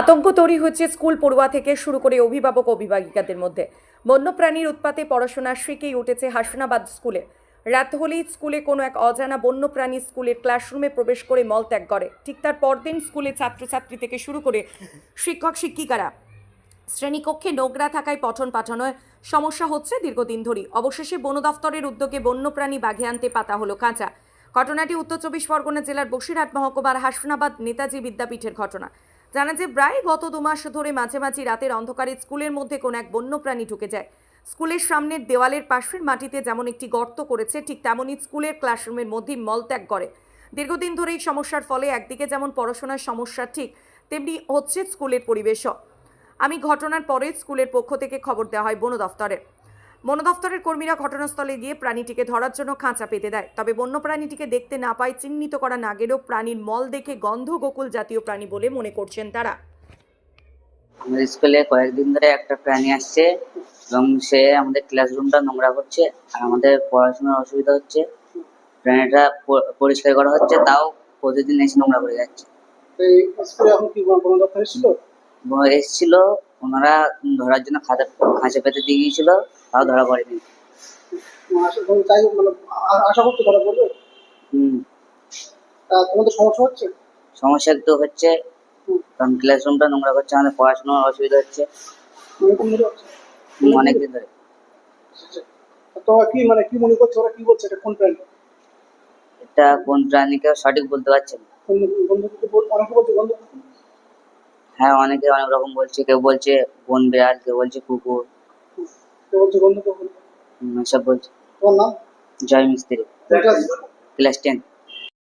আতঙ্ক তৈরি হচ্ছে স্কুল পড়ুয়া থেকে শুরু করে অভিভাবক অভিভাবিকাদের মধ্যে। বন্যপ্রাণীর উৎপাতে পড়াশোনার শিখেই উঠেছে হাসনাবাদ স্কুলে। রাত হলেই স্কুলে কোনো এক অজানা বন্যপ্রাণী স্কুলের ক্লাসরুমে প্রবেশ করে মলত্যাগ করে। ঠিক তার পরদিন স্কুলে ছাত্রছাত্রী থেকে শুরু করে শিক্ষক, শিক্ষিকারা। শ্রেণীকক্ষে নোংরা থাকায় পঠন পাঠনায় সমস্যা হচ্ছে দীর্ঘদিন ধরেই। অবশেষে বন দফতরের উদ্যোগে বন্যপ্রাণী বাঘে আনতে পাতা হলো কাঁচা। ঘটনাটি উত্তর চব্বিশ পরগনা জেলার বসিরহাট মহকুমার হাসনাবাদ নেতাজি বিদ্যাপীঠের ঘটনা। জানা যে প্রায় গত দু মাস ধরে মাঝে মাঝে রাতের অন্ধকারে স্কুলের মধ্যে কোনো এক বন্যপ্রাণী ঢুকে যায়। স্কুলের সামনের দেওয়ালের পাশের মাটিতে যেমন একটি গর্ত করেছে, ঠিক তেমনই স্কুলের ক্লাসরুমের মধ্যেই মলত্যাগ করে। দীর্ঘদিন ধরে এই সমস্যার ফলে একদিকে যেমন পড়াশোনার সমস্যা ঠিক, তেমনি হচ্ছে স্কুলের পরিবেশও। আমি ঘটনার পরে স্কুলের পক্ষ থেকে খবর দেওয়া হয় বন দফতরে। বন দফতরের কর্মীরা ঘটনাস্থলে গিয়ে প্রাণীটিকে ধরার জন্য খাঁচা পেতে দেয়। তবে বন্য প্রাণীটিকে দেখতে না পায় চিহ্নিত করা না গেলেও প্রাণীর মল দেখে গন্ধ গোকুল জাতীয় প্রাণী বলে মনে করছেন তারা। আমাদের স্কুলে কয়েকদিন ধরে একটা প্রাণী আসছে এবং সে আমাদের ক্লাসরুমটা নোংরা করছে আর আমাদের পড়াশোনার অসুবিধা হচ্ছে। প্রাণীটা পরিষ্কার করা হচ্ছে তাও প্রতিদিন এসে নোংরা করে যাচ্ছে। তো এই স্কুলে এখন কি বন বন দপ্তর এসেছিল? এবং এসেছিল ওনারা ধরার জন্য খাঁচা খাঁচা পেতে দিয়ে গিয়েছিল তাও ধরা পড়েনি। আশা মানে আ- আশা করছ ধরা পড়বে? হুম। তোমাদের সমস্যা হচ্ছে? সমস্যা একটু হচ্ছে কারণ ক্লাসরুমটা নোংরা করছে আমাদের পড়াশোনার অসুবিধা হচ্ছে। হুম, অনেকদিন ধরে। আচ্ছা। তোমরা কি মানে কি মনে করছ ওরা? কি বলছে? এটা কোন প্রাণী? এটা কোন প্রাণীকে সঠিক বলতে পারছে না। অনেকে বলছে হ্যাঁ অনেকে অনেক রকম বলছে কেউ বলছে বন বিড়াল কেউ বলছে কুকুর। সব বলছে জয় মিস্ত্রি ক্লাস টেন।